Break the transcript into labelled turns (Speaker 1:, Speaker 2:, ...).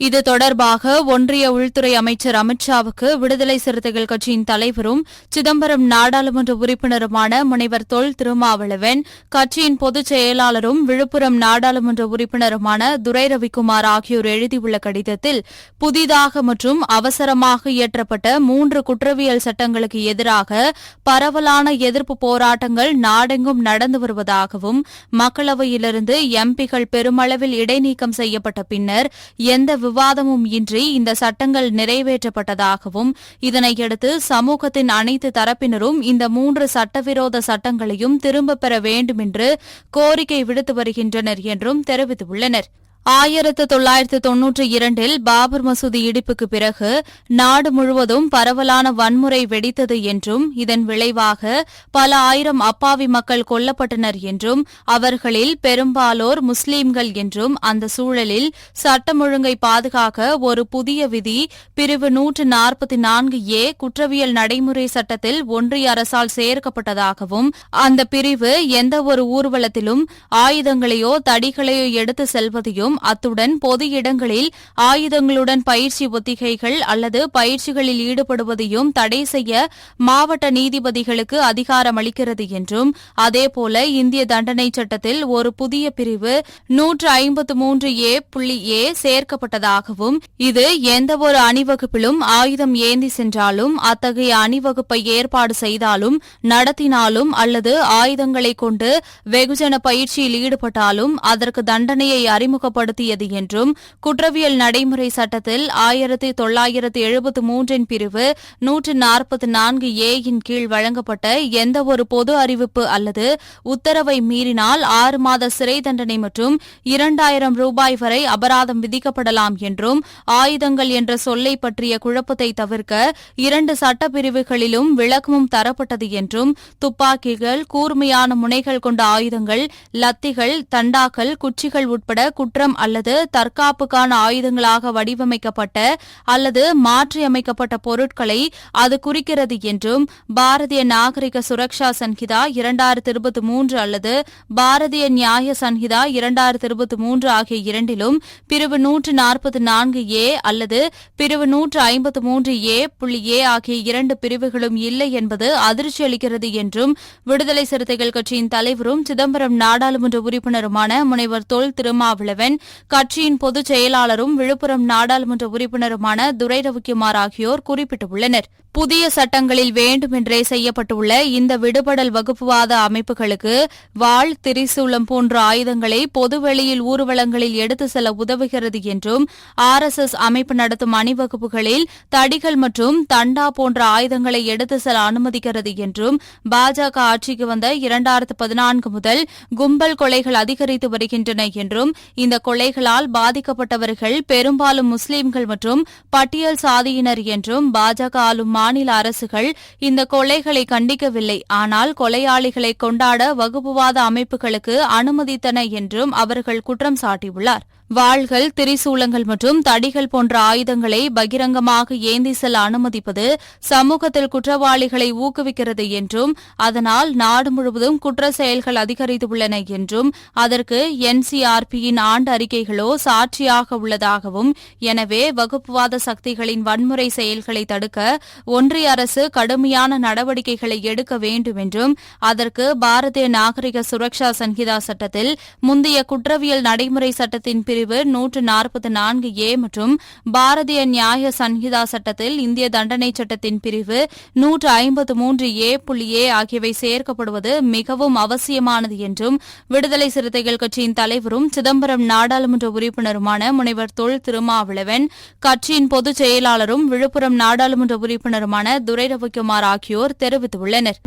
Speaker 1: இது தொடர்பாக ஒன்றிய உள்துறை அமைச்சர் அமித்ஷாவுக்கு விடுதலை சிறுத்தைகள் கட்சியின் தலைவரும் சிதம்பரம் நாடாளுமன்ற உறுப்பினருமான முனைவர் தொல் திருமாவளவன் கட்சியின் பொதுச் செயலாளரும் விழுப்புரம் நாடாளுமன்ற உறுப்பினருமான துரை ரவிக்குமார் ஆகியோர் எழுதியுள்ள கடிதத்தில் புதிதாக மற்றும் அவசரமாக இயற்றப்பட்ட மூன்று குற்றவியல் சட்டங்களுக்கு எதிராக பரவலான எதிர்ப்பு போராட்டங்கள் நாடெங்கும் நடந்து வருவதாகவும் மக்களவையிலிருந்து எம்பிகள் பெருமளவில் இடைநீக்கம் செய்யப்பட்ட பின்னர் எந்த விவாதமும் இன்றி இந்த சட்டங்கள் நிறைவேற்றப்பட்டதாகவும் இதனையடுத்து சமூகத்தின் அனைத்து தரப்பினரும் இந்த மூன்று சட்டவிரோத சட்டங்களையும் திரும்பப் பெற வேண்டும் என்று கோரிக்கை விடுத்து வருகின்றனர் என்றும் தெரிவித்துள்ளனர். ஆயிரத்து தொள்ளாயிரத்து தொன்னூற்றி இரண்டில் பாபர் மசூதி இடிப்புக்கு பிறகு நாடு முழுவதும் பரவலான வன்முறை வெடித்தது என்றும் இதன் விளைவாக பல ஆயிரம் அப்பாவி மக்கள் கொல்லப்பட்டனர் என்றும் அவர்களில் பெரும்பாலோர் முஸ்லீம்கள் என்றும் அந்த சூழலில் சட்டம் ஒழுங்கை பாதுகாக்க ஒரு புதிய விதி பிரிவு நூற்று நாற்பத்தி நான்கு ஏ குற்றவியல் நடைமுறை சட்டத்தில் ஒன்றிய அரசால் சேர்க்கப்பட்டதாகவும் அந்த பிரிவு எந்தவொரு ஊர்வலத்திலும் ஆயுதங்களையோ தடிகளையோ எடுத்து செல்வதையும் அத்துடன் பொது இடங்களில் ஆயுதங்களுடன் பயிற்சி ஒத்திகைகள் அல்லது பயிற்சிகளில் ஈடுபடுவதையும் தடை செய்ய மாவட்ட நீதிபதிகளுக்கு அதிகாரம் அளிக்கிறது என்றும் அதேபோல இந்திய தண்டனை சட்டத்தில் ஒரு புதிய பிரிவு நூற்று ஐம்பத்து மூன்று ஏ புள்ளி ஏ சேர்க்கப்பட்டதாகவும் இது எந்தவொரு அணிவகுப்பிலும் ஆயுதம் ஏந்தி சென்றாலும் அத்தகைய அணிவகுப்பை ஏற்பாடு செய்தாலும் நடத்தினாலும் அல்லது ஆயுதங்களை கொண்டு வெகுஜன பயிற்சியில் ஈடுபட்டாலும் அதற்கு தண்டனையை அறிமுகப்படுத்தியது என்றும் குற்றவியல் நடைமுறை சட்டத்தில் ஆயிரத்தி தொள்ளாயிரத்து எழுபத்து மூன்றின் பிரிவு நூற்று நாற்பத்தி நான்கு ஏ யின் கீழ் வழங்கப்பட்ட எந்தவொரு பொது அறிவிப்பு அல்லது உத்தரவை மீறினால் ஆறு மாத சிறை தண்டனை மற்றும் இரண்டாயிரம் ரூபாய் வரை அபராதம் விதிக்கப்படலாம் என்றும் ஆயுதங்கள் என்ற சொல்லை பற்றிய குழப்பத்தை தவிர்க்க இரண்டு சட்டப்பிரிவுகளிலும் விளக்கமும் தரப்பட்டது என்றும் துப்பாக்கிகள் கூர்மையான முனைகள் கொண்ட ஆயுதங்கள் லத்திகள் தண்டாக்கள் குச்சிகள் உட்பட குற்றம் அல்லது தற்காப்புக்கான ஆயுதங்களாக வடிவமைக்கப்பட்ட அல்லது மாற்றியமைக்கப்பட்ட பொருட்களை அது குறிக்கிறது என்றும் பாரதிய நாகரிக சுரக்ஷா சன்ஹிதா இரண்டாயிரத்தி இருபத்தி மூன்று அல்லது பாரதிய நியாய சன்ஹிதா இரண்டாயிரத்தி இருபத்தி மூன்று ஆகிய இரண்டிலும் பிரிவு நூற்று நாற்பத்தி நான்கு ஏ அல்லது பிரிவு நூற்று ஐம்பத்து மூன்று ஏ புள்ளி ஏ ஆகிய இரண்டு பிரிவுகளும் இல்லை என்பது அதிர்ச்சி அளிக்கிறது என்றும் விடுதலை சிறுத்தைகள் கட்சியின் தலைவரும் சிதம்பரம் நாடாளுமன்ற உறுப்பினருமான முனைவர் தொல் திருமாவளவன் கட்சியின் பொதுச் செயலாளரும் விழுப்புரம் நாடாளுமன்ற உறுப்பினருமான துரை ரவிக்குமார் ஆகியோர் குறிப்பிட்டுள்ளனர். புதிய சட்டங்களில் வேண்டுமென்றே செய்யப்பட்டுள்ள இந்த விடுபடல் வகுப்புவாத அமைப்புகளுக்கு வாள் திரிசூலம் போன்ற ஆயுதங்களை பொதுவெளியில் ஊர்வலங்களில் எடுத்து செல்ல உதவுகிறது என்றும் ஆர் எஸ் எஸ் அமைப்பு நடத்தும் அணிவகுப்புகளில் தடிகள் மற்றும் தண்டா போன்ற ஆயுதங்களை எடுத்து செல்ல அனுமதிக்கிறது என்றும் பாஜக ஆட்சிக்கு வந்த இரண்டாயிரத்து பதினான்கு முதல் கும்பல் கொலைகள் அதிகரித்து வருகின்றன என்றும் இந்த கொலைகளால் பாதிக்கப்பட்டவர்கள் பெரும்பாலும் முஸ்லீம்கள் மற்றும் பட்டியல் சாதியினர் என்றும் பாஜக ஆளும் மாநில அரசுகள் இந்த கொலைகளை கண்டிக்கவில்லை. ஆனால் கொலையாளிகளை கொண்டாட வகுப்புவாத அமைப்புகளுக்கு அனுமதித்தன என்றும் அவர்கள் குற்றம் சாட்டியுள்ளார். வாள்கள் திரிசூலங்கள் மற்றும் தடிகள் போன்ற ஆயுதங்களை பகிரங்கமாக ஏந்தி செல்ல அனுமதிப்பது சமூகத்தில் குற்றவாளிகளை ஊக்குவிக்கிறது என்றும் அதனால் நாடு முழுவதும் குற்ற செயல்கள் அதிகரித்துள்ளன என்றும் அதற்கு என்சிஆர்பியின் ஆண்டு அறிக்கைகளோ சாட்சியாக உள்ளதாகவும் எனவே வகுப்புவாத சக்திகளின் வன்முறை செயல்களை தடுக்க ஒன்றிய அரசு கடுமையான நடவடிக்கைகளை எடுக்க வேண்டும் என்றும் அதற்கு பாரதிய நாகரிக சுரக்ஷா சன்ஹிதா சட்டத்தில் முந்தைய குற்றவியல் நடைமுறை சட்டத்தின் பிரிவு நூற்று நாற்பத்தி நான்கு ஏ மற்றும் பாரதிய நியாய சன்ஹிதா சட்டத்தில் இந்திய தண்டனை சட்டத்தின் பிரிவு நூற்று ஐம்பத்து மூன்று ஏ புள்ளி ஏ ஆகியவை சேர்க்கப்படுவது மிகவும் அவசியமானது என்றும் விடுதலை சிறுத்தைகள் கட்சியின் தலைவரும் சிதம்பரம் நாடாளுமன்ற உறுப்பினருமான முனைவர் தொல் திருமாவளவன் கட்சியின் பொதுச் செயலாளரும் விழுப்புரம் நாடாளுமன்ற உறுப்பினருமான துரை ரவிக்குமார் ஆகியோர் தெரிவித்துள்ளனர்